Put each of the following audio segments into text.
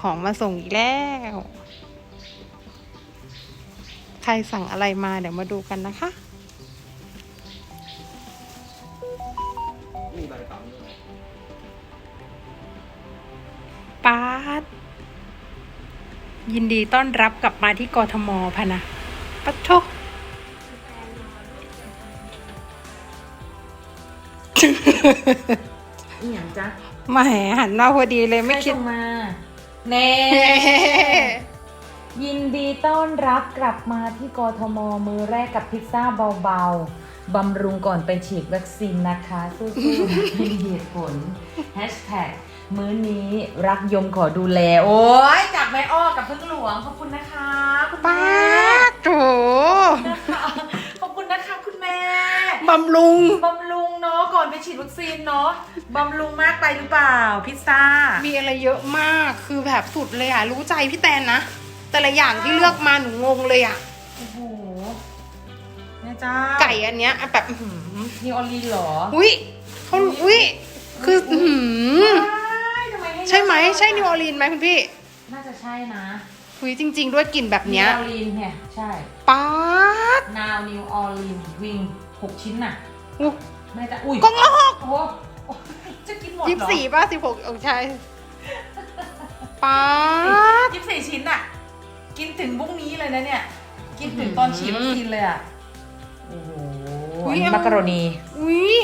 ของมาส่งอีกแล้ว ใครสั่งอะไรมาเดี๋ยวมาดูกันนะคะ มีใบปั๊มด้วยป๊าดยินดีต้อนรับกลับมาที่กทมพะนะปะโทอีหยังจ๊ะ แหมาหันมาพอดีเลยไม่คิด ส่งมา เน่ยินดีต้อนรับกลับมาที่กทมมือแรกกับพิซซ่าเบาๆ บำรุงก่อนไปฉีดวัคซีนนะคะ สู้ๆให้เหตุผลแฮชแท็กมื้อนี้รักยมขอดูแล โอ้ยจากแม่อ้อกับพึ่งหลวง ขอบคุณนะคะ คุณป๊าแม่ดโถนะคะขอบคุณนะคะ คุณแม่ บำรุงบำรุงเนาะ ก่อนไปฉีดวัคซีนเนาะบำรุงมากไปหรือเปล่า พิซซ่า มีอะไรเยอะมากคือแบบสุดเลยอะ รู้ใจพี่แตนนะ แต่ละอย่างที่เลือกมาหนูงงเลยอะ โอ้โหแม่เจ้าไก่อันเนี้ยอะแบบอื้อหือนิวออร์ลีนเหรออุ้ยเขาอุ้ยคืออื้อหือว้ายทำไมให้ใช่ไหมเยอะใช่นิวออร์ลีนไหมคุณพี่น่าจะใช่นะอุ้ยจริง ๆ ด้วยกลิ่นแบบเนี้ยนิวออร์ลีนเนี่ยใช่ป๊าดนาวนิวออร์ลีนวิงหกชิ้นน่ะอู้ แม่จะอุ้ยกล่องละหกโอ้โหโอ้โหจะกินหมดเหรอยี่สิบสี่ป่ะสิบหกเออใช่ป๊าดยี่สิบสี่ชิ้นน่ะกินถึงพรุ่งนี้เลยนะเนี่ย กินถึงตอนฉีดวัคซีนเลยอะโอ้โหอันนี้มักกะโรนี อุ้ย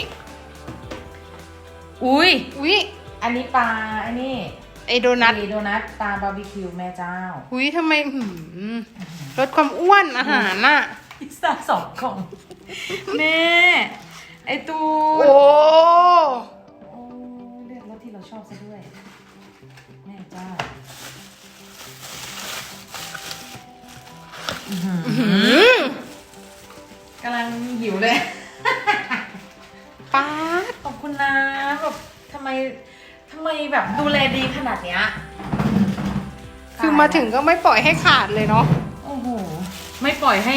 อุ้ย อุ้ยอันนี้ปลาอันนี้ไอโดนัทมีโดนัทปลาบาร์บีคิวแม่เจ้าอุ้ยทำไมอื้อหือลดความอ้วนอาหารน่ะ พิซซ่าสองกล่อง แม่ กำลังหิวเลยป๊าดขอบคุณนะแบบทำไมทำไมแบบดูแลดีขนาดเนี้ยคือมาถึงก็ไม่ปล่อยให้ขาดเลยเนาะ โอ้โห ไม่ปล่อยให้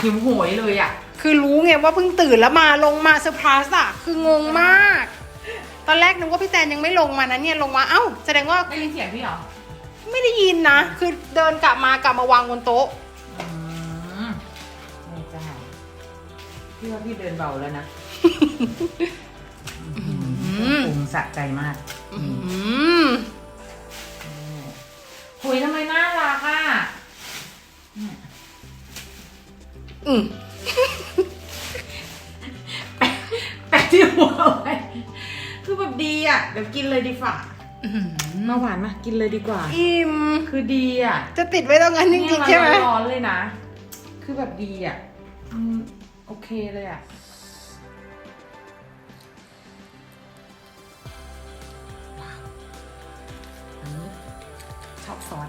หิวโหยเลยอะ คือรู้ไงว่าเพิ่งตื่นแล้วมาลงมาเซอร์ไพรส์อะคืองงมาก ตอนแรกนึกว่าพี่แตนยังไม่ลงมานะเนี่ยลงมา เอ้า แสดงว่าได้ยินเสียงพี่เหรอ ไม่ได้ยินนะ คือเดินกลับมากลับมาวางบนโต๊ะ พี่ว่าพี่เดินเบาแล้วนะมปรุงสะใจมากอืมหุยทำไมน่ารักอะเนี่ยอืมแปะที่หัวเอาไว้คือแบบดีอะเดี๋ยวกินเลยดีฝ่าอื้อหือมาหวานมากินเลยดีกว่า อิ่ม คือดีอะ จะติดไว้ตรงนั้นจริงๆใช่ไหมเนี่ยนร้อนๆเลยนะ คือแบบดีอะอืม โอเคเลยอะ ว้าวอันนี้ชอบซอส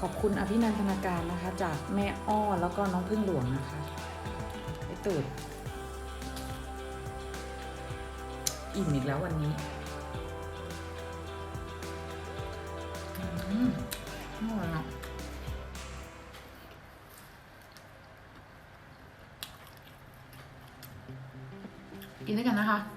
ขอบคุณอภินันทนาการนะคะ จากแม่อ้อแล้วก็น้องพึ่งหลวงนะคะไอตูดอิ่มอีกแล้ววันนี้ อืมอร่อยอะกินด้วยกันนะคะ